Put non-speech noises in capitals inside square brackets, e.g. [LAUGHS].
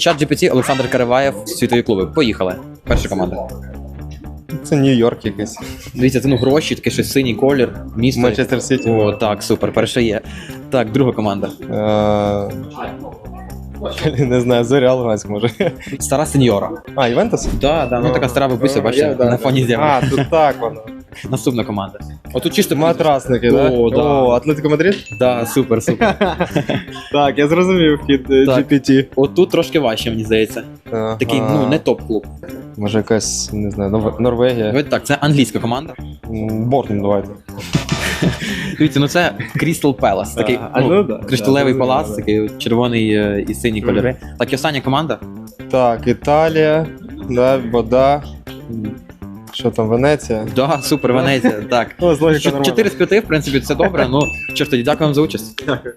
Чат GPT, Олександр Караваєв, світові клуби. Поїхали. Перша команда. Це Нью-Йорк якийсь. Дивіться, це ну гроші, таке щось синій колір, місто. Манчестер Сіті. О, так, супер, перша є. Так, друга команда. Е, блін, Не знаю, Зоря Луганськ може. Стара сеньора. А, Івентус? Да, да, ну така стара бабуся, бачите, на фоні з'яви. А, тут так воно. Наступна команда. Отут чисто Матрасники, так? О, да. О, Атлетико Мадрид? Да, супер, супер. [LAUGHS] Так, я зрозумів хід е, Так. GPT. Отут трошки важче, мені здається. Ага. Такий, ну, не топ-клуб. Може якась, не знаю, Нор- Норвегія. Ви- Так, це англійська команда. М, Бортон давайте. [LAUGHS] Дивіться, ну це Crystal Palace, такий А, ну, ну да, кришталевий да, палац, да. такий червоний е, і сині кольори. Так, і остання команда. Так, Італія, да, вода. Що там, Венеція? Да, супер, Венеція. Так. Ну, з з п'яти, в принципі, це добре. Ну що ж тоді, дякую вам за участь. Дякую.